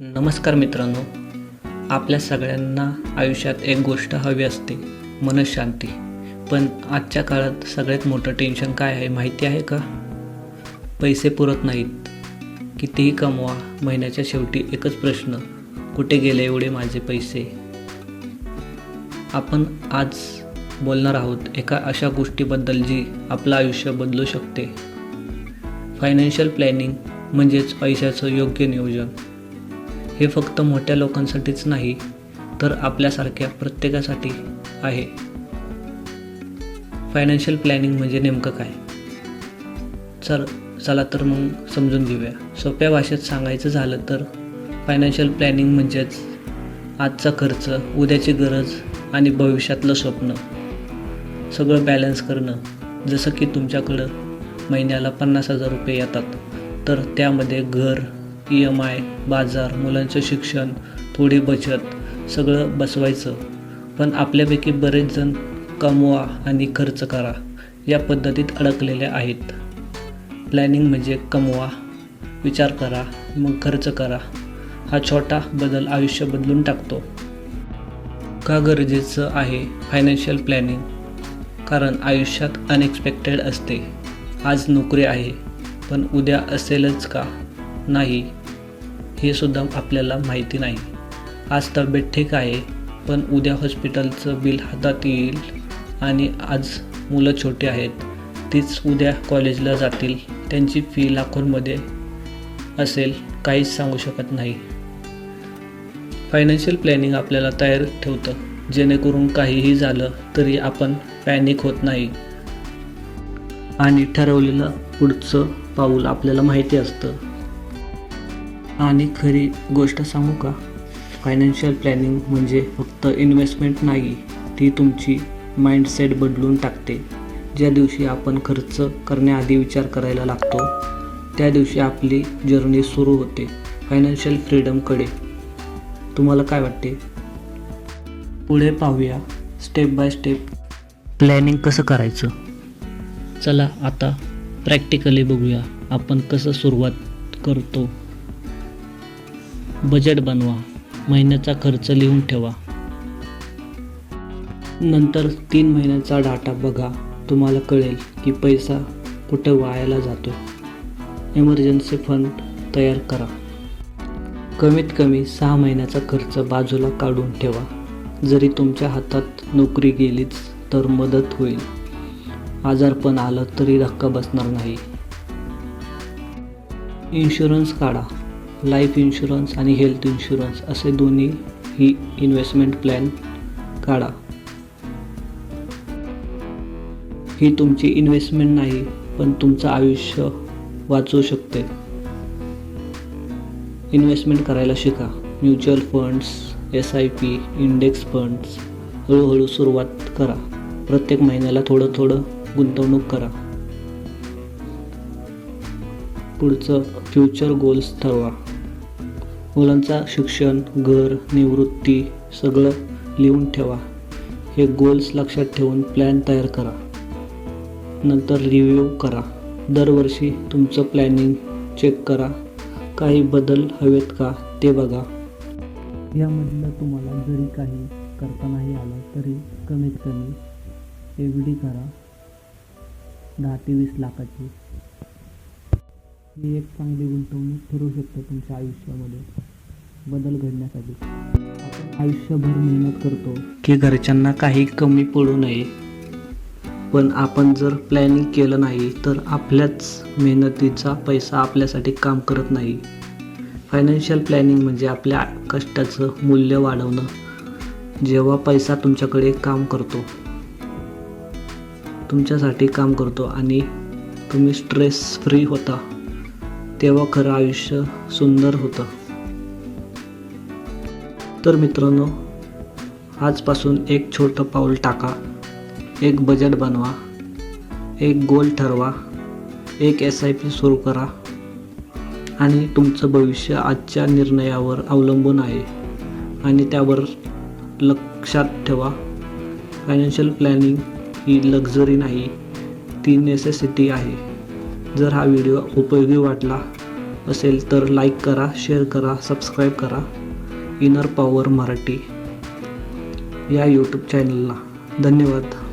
नमस्कार मित्रांनो. आपल्या सगळ्यांना आयुष्यात एक गोष्ट हवी असते मनशांती. पण आजच्या काळात सगळ्यात मोठं टेन्शन काय आहे माहिती आहे का? पैसे पुरत नाहीत. कितीही कमवा महिन्याच्या शेवटी एकच प्रश्न कुठे गेले एवढे माझे पैसे? आपण आज बोलणार आहोत एका अशा गोष्टीबद्दल जी आपलं आयुष्य बदलू शकते. फायनान्शियल प्लॅनिंग म्हणजेच पैशाचं योग्य नियोजन. हे फक्त मोठ्या लोकांसाठीच नाही तर आपल्यासारख्या प्रत्येकासाठी आहे. फायनान्शियल प्लॅनिंग म्हणजे नेमकं काय? चल चला तर मग समजून घेऊया. सोप्या भाषेत सांगायचं झालं तर फायनान्शियल प्लॅनिंग म्हणजेच आजचा खर्च उद्याची गरज आणि भविष्यातलं स्वप्न. सगळं बॅलन्स करणं. जसं की तुमच्याकडं महिन्याला पन्नास हजार रुपये येतात तर त्यामध्ये घर ई एम आय बाजार मुलांचं शिक्षण थोडी बचत सगळं बसवायचं. पण आपल्यापैकी बरेच जण कमवा आणि खर्च करा या पद्धतीत अडकलेले आहेत. प्लॅनिंग म्हणजे कमवा विचार करा मग खर्च करा. हा छोटा बदल आयुष्य बदलून टाकतो. का गरजेचं आहे फायनान्शियल प्लॅनिंग कारण आयुष्यात अनएक्सपेक्टेड असते. आज नोकरी आहे पण उद्या असेलच का? नाही हे सुद्धा आपल्याला माहिती नाही. आज तब्येत ठीक आहे पण उद्या हॉस्पिटलचं बिल हातात येईल आणि आज मुलं छोटे आहेत तीच उद्या कॉलेजला जातील. त्यांची फी लाखोंमध्ये असेल काहीच सांगू शकत नाही. फायनान्शियल प्लॅनिंग आपल्याला तयार ठेवतं. जेणेकरून काहीही झालं तरी आपण पॅनिक होत नाही. आणि ठरवलेलं पुढचं पाऊल आपल्याला माहिती असतं. आणि खरी गोष्ट सांगू का? फायनान्शियल प्लॅनिंग म्हणजे फक्त इन्व्हेस्टमेंट नाही ती तुमची माइंडसेट बदलून टाकते. ज्या दिवशी आपण खर्च करण्याआधी विचार करायला लागतो त्या दिवशी आपली जर्नी सुरू होते. फायनान्शियल फ्रीडमकडे तुम्हाला काय वाटते? पुढे पाहूया. स्टेप बाय स्टेप प्लॅनिंग कसं करायचं? चला आता प्रॅक्टिकली बघूया आपण कसं सुरुवात करतो. बजेट बनवा. महिन्याचा खर्च लिहून ठेवा. नंतर तीन महिन्याचा डाटा बघा. तुम्हाला कळेल की पैसा कुठे वायाला जातो. इमर्जन्सी फंड तयार करा. कमीत कमी सहा महिन्याचा खर्च बाजूला काढून ठेवा. जरी तुमच्या हातात नोकरी गेलीच तर मदत होईल. आजारपण आलं तरी धक्का बसणार नाही. इन्शुरन्स काढा. लाईफ इन्शुरन्स आणि हेल्थ इन्शुरन्स असे दोन्ही ही इन्व्हेस्टमेंट प्लॅन काढा. ही तुमची इन्व्हेस्टमेंट नाही पण तुमचं आयुष्य वाचवू शकते. इन्व्हेस्टमेंट करायला शिका. Mutual funds S I P index funds हळूहळू सुरुवात करा. प्रत्येक महिन्याला थोडं थोडं गुंतवणूक करा. पुढचं फ्युचर गोल्स ठरवा. मुलांचा शिक्षण घर निवृत्ती सगळं लिहून ठेवा. हे गोल्स लक्षात ठेवून प्लॅन तयार करा. नंतर रिव्ह्यू करा. दरवर्षी तुमचं प्लॅनिंग चेक करा. काही बदल हवेत का ते बघा. यामधलं तुम्हाला जरी काही करता नाही आलं तरी कमीत कमी एफ डी करा. दहा ते वीस लाखाची. ही एक चांगली गुंतवणूक ठरू शकते तुमच्या आयुष्यामध्ये. बदल घडण्यासाठी. आपण आयुष्यभर मेहनत करतो. की घरच्यांना काही कमी पडू नये. पण आपण जर प्लॅनिंग केलं नाही तर आपल्याच मेहनतीचा पैसा आपल्यासाठी काम करत नाही. फायनान्शियल प्लॅनिंग म्हणजे आपल्या कष्टाचं मूल्य वाढवणं. जेव्हा पैसा तुमच्याकडे काम करतो तुमच्यासाठी काम करतो आणि तुम्ही स्ट्रेस फ्री होता तेव्हा खरं आयुष्य सुंदर होतं. तर मित्रांनो आजपासून एक छोटं पाऊल टाका. एक बजेट बनवा. एक गोल ठरवा. एक एस आय पी सुरू करा. आणि तुमचं भविष्य आजच्या निर्णयावर अवलंबून आहे. आणि त्यावर लक्षात ठेवा. फायनान्शियल प्लॅनिंग ही लक्झरी नाही ती नेसेसिटी आहे. जर हा व्हिडिओ उपयोगी वाटला असेल तर लाईक करा शेअर करा सबस्क्राईब करा. इनर पॉवर मराठी या यूट्यूब चॅनलला धन्यवाद.